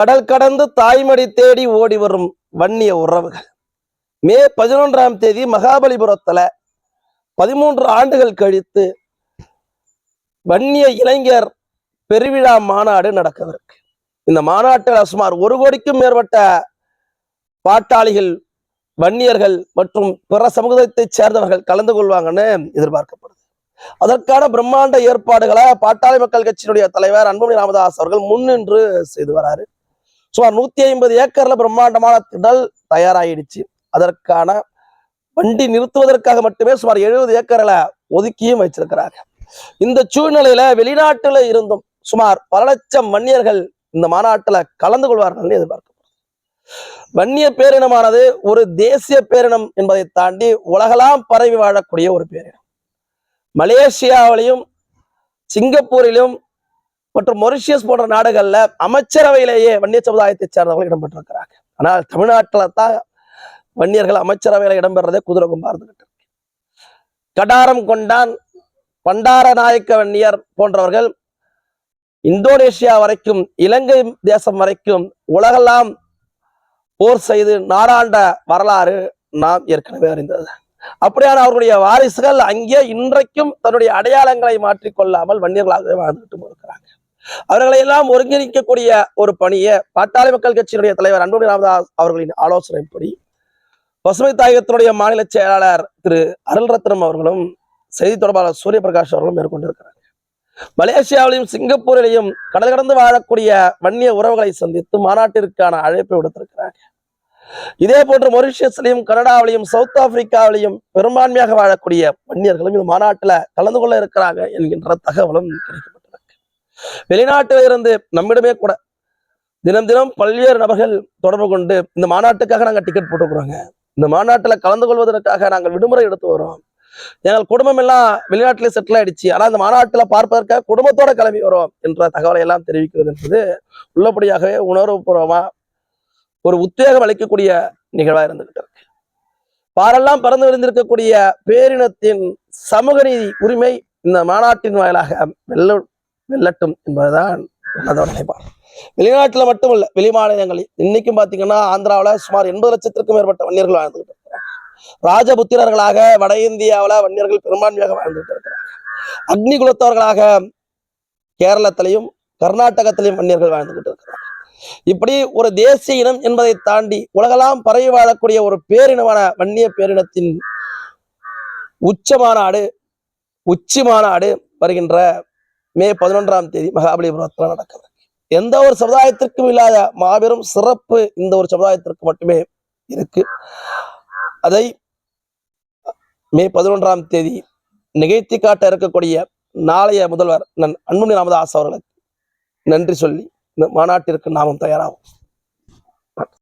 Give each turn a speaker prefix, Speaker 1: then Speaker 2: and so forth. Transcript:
Speaker 1: கடல் கடந்து தாய்மடி தேடி ஓடி வரும் வன்னிய உறவுகள். மே பதினொன்றாம் தேதி மகாபலிபுரத்துல பதிமூன்று ஆண்டுகள் கழித்து வன்னிய இளைஞர் பெருவிழா மாநாடு நடக்கவிருக்கு. இந்த மாநாட்டில் சுமார் ஒரு கோடிக்கும் மேற்பட்ட பாட்டாளிகள் வன்னியர்கள் மற்றும் பிற சமூகத்தை சேர்ந்தவர்கள் கலந்து கொள்வாங்கன்னு எதிர்பார்க்கப்படுது. அதற்கான பிரம்மாண்ட ஏற்பாடுகளை பாட்டாளி மக்கள் கட்சியினுடைய தலைவர் அன்புமணி ராமதாஸ் அவர்கள் முன்னின்று செய்து வராரு. சுமார் நூத்தி ஐம்பது ஏக்கர்ல பிரம்மாண்டமான திடல் தயாராகிடுச்சு அதற்கான வண்டி நிறுத்துவதற்காக மட்டுமே சுமார் எழுபது ஏக்கர்ல ஒதுக்கியும் வச்சிருக்கிறாங்க இந்த சூழ்நிலையில வெளிநாட்டுல இருந்தும் சுமார் பல லட்சம் வன்னியர்கள் இந்த மாநாட்டுல கலந்து கொள்வார்கள் எதிர்பார்க்கப்படுது. வன்னிய பேரினமானது ஒரு தேசிய பேரினம் என்பதை தாண்டி உலகெல்லாம் பரவி வாழக்கூடிய ஒரு பேரினம். மலேசியாவிலையும் சிங்கப்பூரிலும் மற்றும் மொரிஷியஸ் போன்ற நாடுகள்ல அமைச்சரவையிலேயே வன்னிய சமுதாயத்தை சேர்ந்தவர்கள் இடம்பெற்றிருக்கிறாங்க ஆனால் தமிழ்நாட்டில தான் வன்னியர்கள் அமைச்சரவையில இடம்பெறதே குதிரை கொம்பா இருந்துகிட்டு இருக்கு. கடாரம் கொண்டான் பண்டார நாயக்க வன்னியர் போன்றவர்கள் இந்தோனேஷியா வரைக்கும் இலங்கை தேசம் வரைக்கும் உலகெல்லாம் போர் செய்து நாடாண்ட வரலாறு நாம் ஏற்கனவே அறிந்தது. அப்படியான அவர்களுடைய வாரிசுகள் அங்கே இன்றைக்கும் தன்னுடைய அடையாளங்களை மாற்றிக்கொள்ளாமல் வன்னியர்களாகவே வாழ்ந்துட்டு இருக்கிறாங்க அவர்களை எல்லாம் ஒருங்கிணைக்கக்கூடிய ஒரு பணியை பாட்டாளி மக்கள் கட்சியினுடைய தலைவர் அன்புமணி ராமதாஸ் அவர்களின் ஆலோசனைப்படி பசுமை தாயகத்தினுடைய மாநில செயலாளர் திரு அருள் ரத்னம் அவர்களும் செய்தி தொடர்பாளர் சூரிய பிரகாஷ் அவர்களும் மேற்கொண்டிருக்கிறாங்க மலேசியாவிலையும் சிங்கப்பூரிலையும் கடல் கடந்து வாழக்கூடிய வன்னிய உறவுகளை சந்தித்து மாநாட்டிற்கான அழைப்பை விடுத்திருக்கிறாங்க. இதே போன்று மொரிஷியஸ்லையும் கனடாவிலையும் சவுத் ஆப்பிரிக்காவிலையும் பெரும்பான்மையாக வாழக்கூடிய வன்னியர்களும் இந்த மாநாட்டில் கலந்து கொள்ள இருக்கிறாங்க என்கின்ற தகவலும் கிடைக்கிறது. வெளிநாட்டில் இருந்து நம்மிடமே கூட தினம் தினம் பல்வேறு நபர்கள் தொடர்பு கொண்டு இந்த மாநாட்டுக்காக நாங்க டிக்கெட் போட்டுக்கிறோங்க இந்த மாநாட்டுல கலந்து கொள்வதற்காக நாங்கள் விடுமுறை எடுத்து வரோம் எங்கள் குடும்பம் எல்லாம் வெளிநாட்டிலே செட்டில் ஆயிடுச்சு. ஆனால் இந்த மாநாட்டுல பார்ப்பதற்காக குடும்பத்தோட கிளம்பி வரோம் என்ற தகவலை எல்லாம் தெரிவிக்கிறது என்பது உள்ளபடியாகவே உணர்வுபூர்வமா ஒரு உத்வேகம் அளிக்கக்கூடிய நிகழ்வா இருந்துகிட்டு இருக்கு. பாரெல்லாம் பறந்து விழுந்திருக்கக்கூடிய பேரினத்தின் சமூக நீதி உரிமை இந்த மாநாட்டின் வாயிலாக வெல்ல வெல்லட்டும் என்பதுதான் அதோட நிலைப்பாடு வெளிநாட்டுல மட்டுமல்ல வெளி மாநிலங்களில். இன்னைக்கும் பாத்தீங்கன்னா ஆந்திராவுல சுமார் எண்பது லட்சத்திற்கும் மேற்பட்ட வன்னியர்கள் வாழ்ந்துகிட்டு இருக்கிறாங்க. ராஜபுத்திரர்களாக வட இந்தியாவுல வன்னியர்கள் பெரும்பான்மையாக வாழ்ந்துகிட்டு இருக்கிறாங்க. அக்னி குலத்தவர்களாக கேரளத்திலையும் கர்நாடகத்திலையும் வன்னியர்கள் வாழ்ந்துகிட்டு இருக்கிறாங்க. இப்படி ஒரு தேசிய இனம் என்பதை தாண்டி உலகெல்லாம் பரவி வாழக்கூடிய ஒரு பேரினமான வன்னிய பேரினத்தின் உச்ச மாநாடு உச்சி மாநாடு வருகின்ற மே பதினொன்றாம் தேதி மகாபலிபுரத்தில் நடக்கிறது. எந்த ஒரு சமுதாயத்திற்கும் இல்லாத மாபெரும் சிறப்பு இந்த ஒரு சமுதாயத்திற்கு மட்டுமே இருக்கு. அதை மே பதினொன்றாம் தேதி நிகழ்த்தி காட்ட இருக்கக்கூடிய நாளைய முதல்வர் நன் அன்புமணி ராமதாஸ் அவர்களுக்கு நன்றி சொல்லி இந்த மாநாட்டிற்கு நாமும் தயாராகும்